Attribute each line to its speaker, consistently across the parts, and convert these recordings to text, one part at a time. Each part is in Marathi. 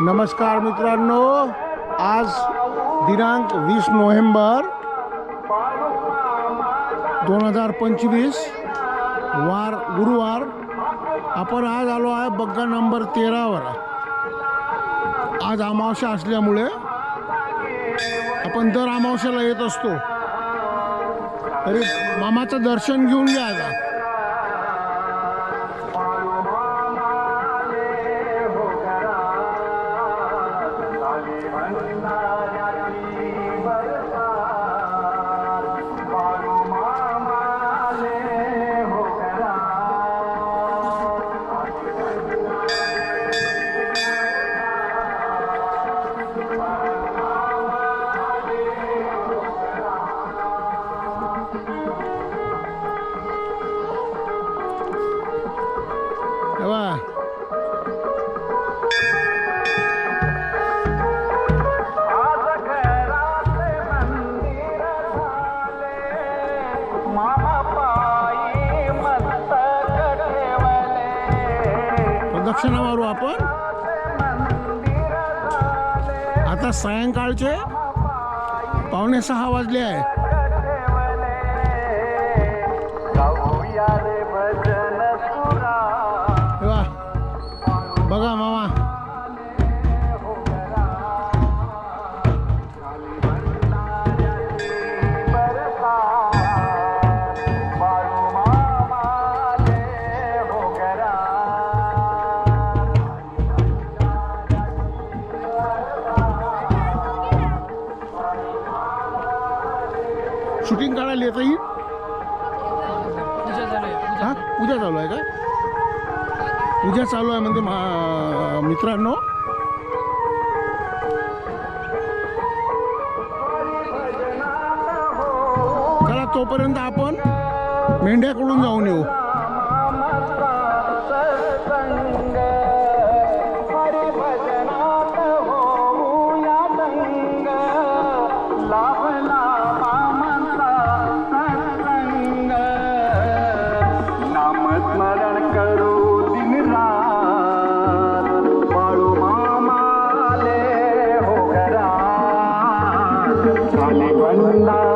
Speaker 1: नमस्कार मित्रांनो आज दिनांक वीस नोव्हेंबर दोन हजार पंचवीस वार गुरुवार. आपण आज आलो आहे बग्गा नंबर तेरावर. आज अमावस्या असल्यामुळे आपण दर अमावस्याला येत असतो. तरी मामाचं दर्शन घेऊन घ्या आता सायंकाळचे पावणे सहा वाजले आहे. हा? पूजा चालू आहे का? पूजा चालू आहे म्हणजे मा मित्रांनो. चला तोपर्यंत आपण मेंढ्याकडून जाऊन येऊ.
Speaker 2: झाली भंडाऱ्याची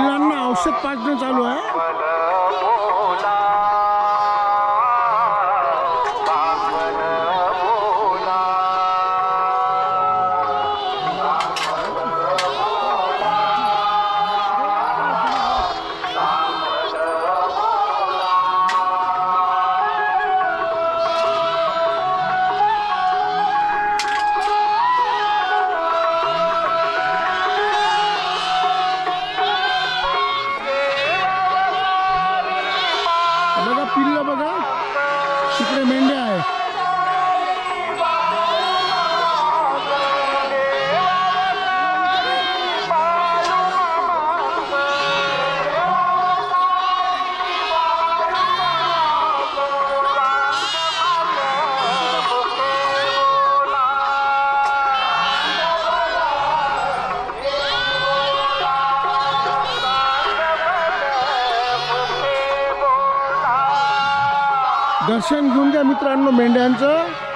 Speaker 1: मुलांना औषध पाजणं चालू आहे. मित्रांनो मेंढ्यांचं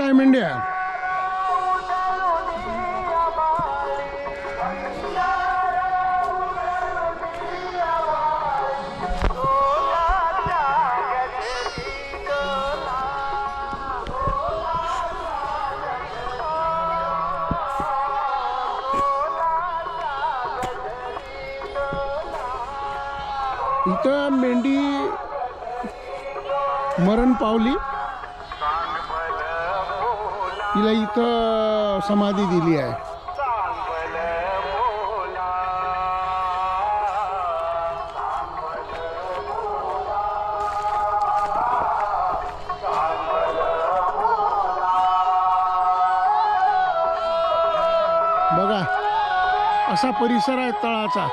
Speaker 1: टाइम इंडिया मेंढ्या. इथं मेंढी मरण पावली. तिला इथं समाधी दिली आहे. बघा असा परिसर आहे तळाचा.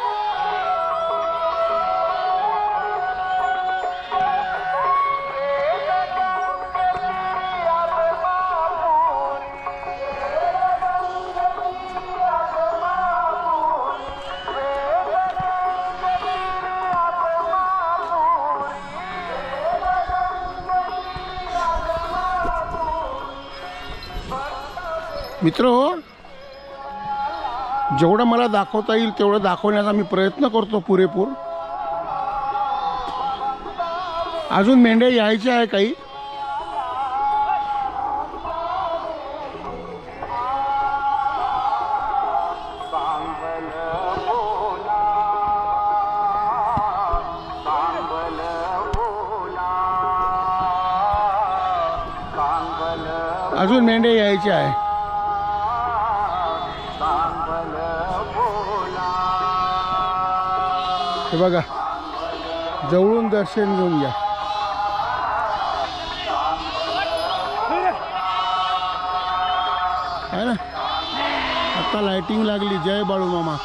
Speaker 1: मित्र हो जेवढं मला दाखवता येईल तेवढं दाखवण्याचा मी प्रयत्न करतो पुरेपूर. अजून मेंढ्या यायच्या आहे काही. अजून मेंढ्या यायच्या आहे. हे बघा. जवळून दर्शन घेऊन घ्या. है ना? आता लाइटिंग लागली. जय बाळू मामा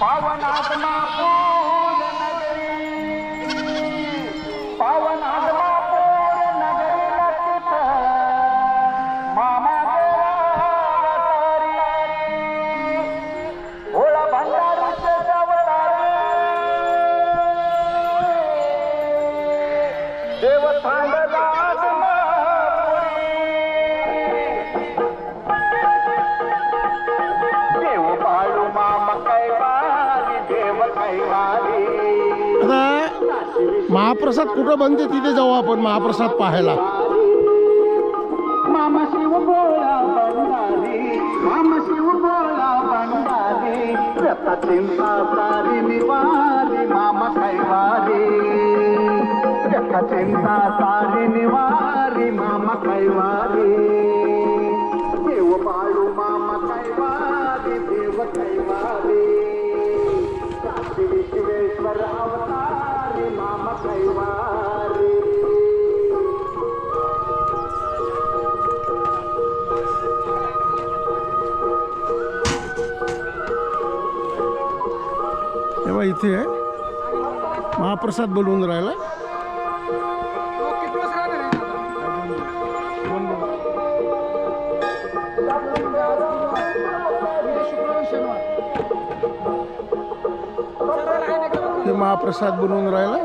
Speaker 2: पावनात्मा
Speaker 1: आता महाप्रसाद कुठं बनते तिथे जाऊ आपण महाप्रसाद पाहायला.
Speaker 2: मामा शिव बोळा बंडारी मामा शिव बोळा बंडारी व्यथा चिंता मामा कैवारी व्यथा चिंता सारी निवारी मामा कैवारी देव बाळू मामा कैवारी देव कैवारी श्री विश्वेश्वर अवतारी मामा कैवारी
Speaker 1: तेव्हा इथे महाप्रसाद बोलवून राहिला. महाप्रसाद बनवून राहिला.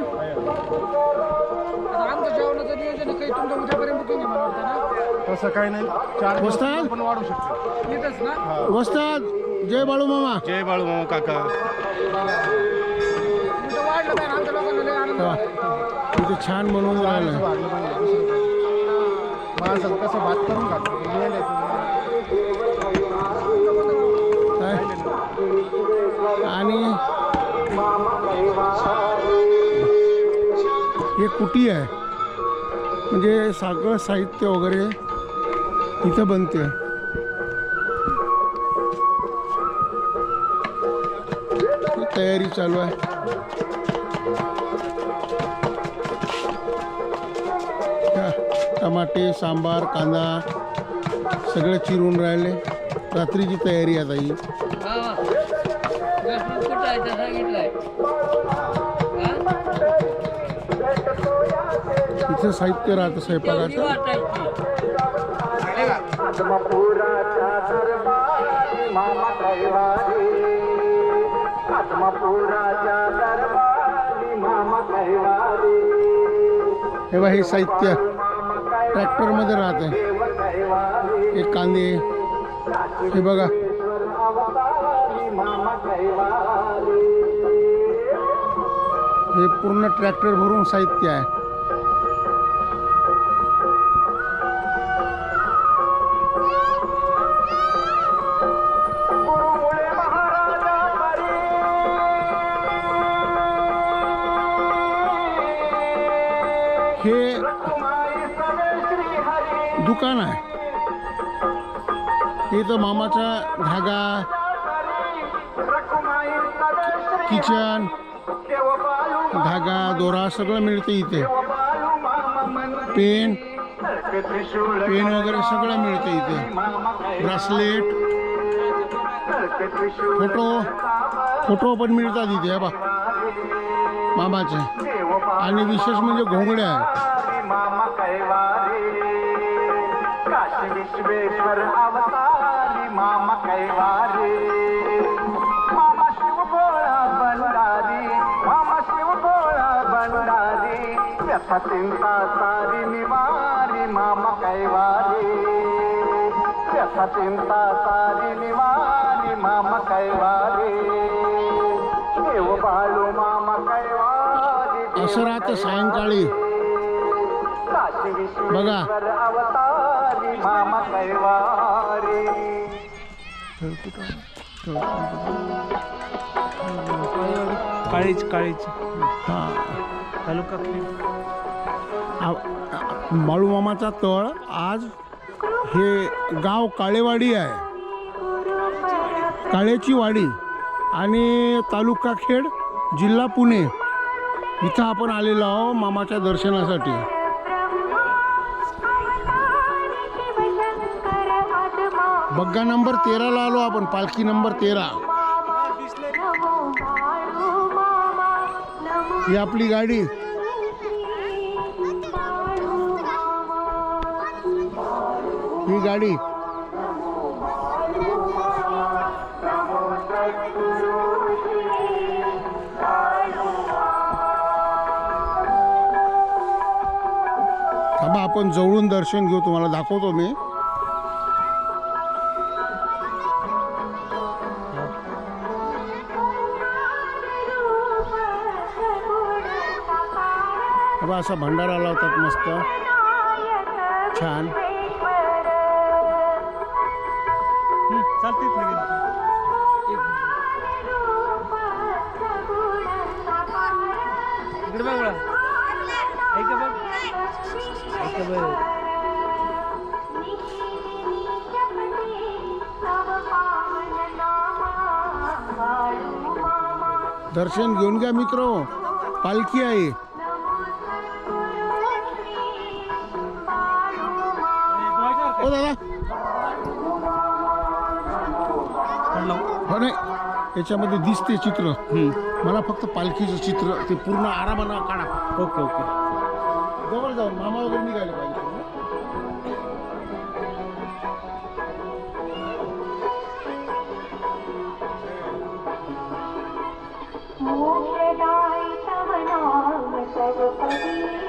Speaker 3: आता आमचं जेवणाचं नियोजन आहे, काही तुमच्या उद्यापर्यंत बुकिंग आहे मला वाटतं ना?
Speaker 4: तसं काही नाही. चार
Speaker 1: वस्ताद?
Speaker 4: पण वाढू शकते.
Speaker 3: येतच ना?
Speaker 1: वस्ताद जय बाळू मामा.
Speaker 4: जय बाळू मामा काका.
Speaker 3: तुमचं वाढलं काय ना आमच्या लोकांना लय आनंद
Speaker 1: तेव्हा
Speaker 3: झाला.
Speaker 1: इथे छान बनवून राहिलं.
Speaker 4: वाढलं पाहिजे दुसरं काही. माणसाचं कसं भात करून खातो.
Speaker 1: आणि कुटी आहे? म्हणजे सगळं साहित्य वगैरे इथं बनते. तयारी चालू आहे. टमाटे सांबार कांदा सगळं चिरून राहिले. रात्रीची तयारी आता ही. इथं साहित्य राहतं स्वयंपाकाचं.
Speaker 2: कैवारी
Speaker 1: हे साहित्य ट्रॅक्टरमध्ये राहते हे कांदे. हे बघा. हे पूर्ण ट्रॅक्टर भरून साहित्य आहे. दुकान आहे इथं मामाचा धागा किचन धागा दोरा सगळं मिळते इथे. पेन पेन वगैरे सगळं मिळते इथे. ब्रासलेट फोटो फोटो पण मिळतात इथे बा मामाचे. आणि विशेष म्हणजे घोंगड्या
Speaker 2: विश्वेश्वर अवतारी मामा कैवारी। मामा शिव गोळा बंडारी मामा शिव गोळा बंडारी। व्यथा चिंता सारी निवारी मामा कैवारी। व्यथा चिंता सारी निवारी मामा कैवारी। देव बाळू मामा कैवारी
Speaker 1: असं राहतं सायंकाळी. बघा.
Speaker 5: काळीच काळीच
Speaker 1: हा.
Speaker 5: तालुका
Speaker 1: बाळूमामाचा तळ आज हे गाव काळेवाडी आहे. काळेची वाडी आणि तालुका खेड जिल्हा पुणे. इथं आपण आलेलो आहो मामाच्या दर्शनासाठी. बग्गा नंबर तेराला आलो आपण पालखी नंबर तेरा. ही आपली गाडी. ही गाडी. आपण जवळून दर्शन घेऊ तुम्हाला दाखवतो मी. असा भंडारा लावतात मस्त. छान.
Speaker 5: चालते इकडे बघ बघा. ऐका बघ. ऐका बघ
Speaker 1: दर्शन घेऊन घ्या मित्र. पालखी आहे. याच्यामध्ये दिसते चित्र. मला फक्त पालखीचं चित्र ते पूर्ण आरामानं काढा.
Speaker 5: Okay okay.
Speaker 1: जवळ जाऊन मामा वगैरे निघाले पाहिजे. पूर्ण.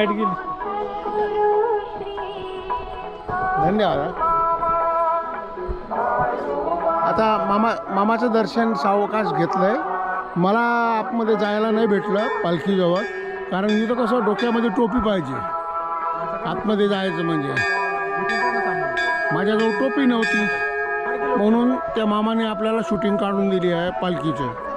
Speaker 4: लाइट गेली.
Speaker 1: धन्यवाद. आता मामा मामाचं दर्शन सावकाश घेतलंय. मला आतमध्ये जायला नाही भेटलं पालखीजवळ. कारण इथं कसं डोक्यामध्ये टोपी पाहिजे. आतमध्ये जायचं म्हणजे. माझ्याजवळ टोपी नव्हती. म्हणून त्या मामाने आपल्याला शूटिंग काढून दिली आहे पालखीचे.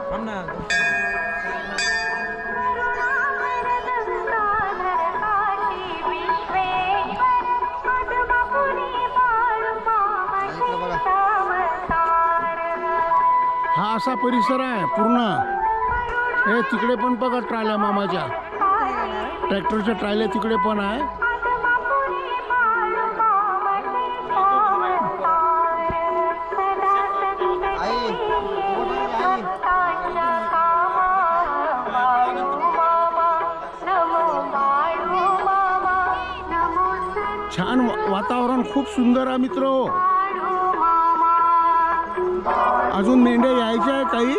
Speaker 1: असा परिसर आहे पूर्ण. हे तिकडे पण बघा ट्रायला मामाच्या. ट्रॅक्टरच्या ट्रायल्या तिकडे पण आहे. छान वातावरण खूप सुंदर आहे मित्र. अजून मेंढ्या यायच्या आहे काही?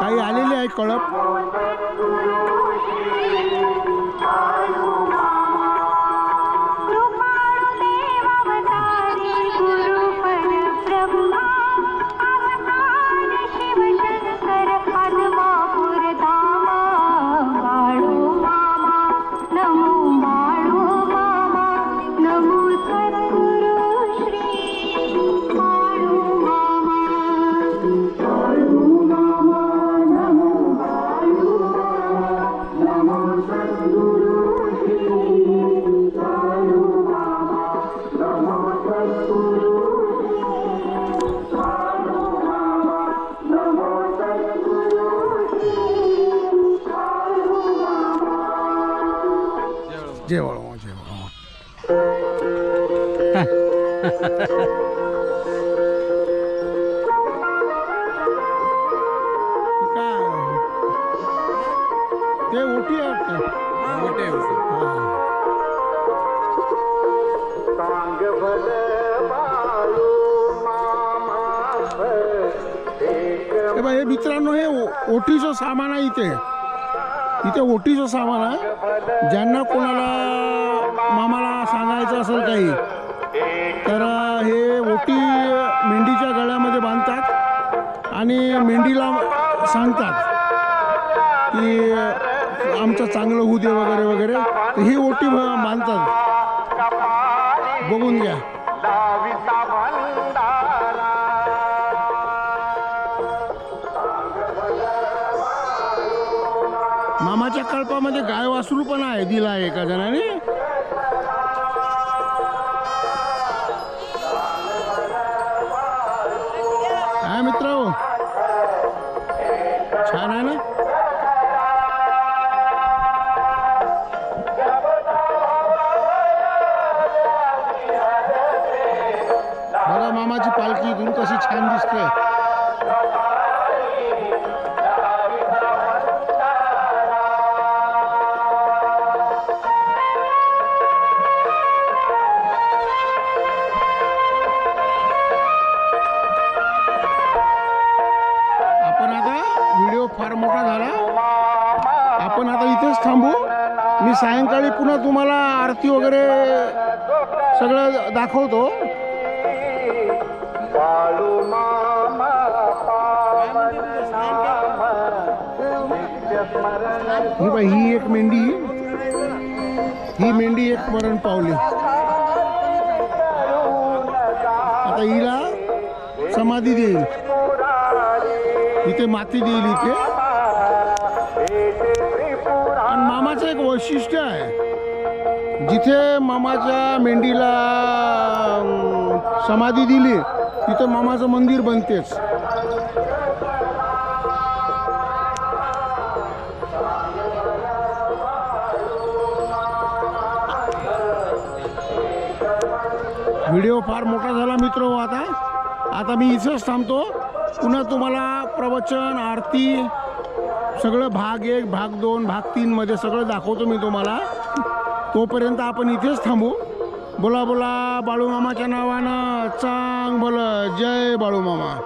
Speaker 1: काही आलेले आहेत कळप? मित्रांनो हे ओ- ओटीचं सामान आहे इथे. इथे ओटीचं सामान आहे. ज्यांना कोणाला मामाला सांगायचं असेल काही तर हे ओटी मेंढीच्या गळ्यामध्ये बांधतात आणि मेंढीला सांगतात की आमचं चांगलं होऊ दे वगैरे वगैरे. ही ओटी बांधतात. बघून घ्या. प्रकल्पामध्ये गाय वासरू पण आहे दिला आहे एका जणाने. मोठा झाला? आपण आता इथेच थांबू. मी सायंकाळी पुन्हा तुम्हाला आरती वगैरे सगळं दाखवतो. ही बाई ही एक मेंढी. ही मेंढी एक मरण पावली. आता हिला समाधी देईल. इथे माती देईल इथे. वैशिष्ट्य आहे. जिथे मामाच्या मेंढीला समाधी दिली तिथं मामाचं मंदिर बनतेच. व्हिडिओ फार मोठा झाला मित्र हो आता. आता मी इथंच थांबतो. पुन्हा तुम्हाला प्रवचन आरती सगळं भाग एक भाग दोन भाग तीनमध्ये सगळं दाखवतो मी तुम्हाला. तोपर्यंत आपण इथेच थांबू. बोला बोला बाळूमामाच्या नावानं चांग बोल जय बाळूमामा.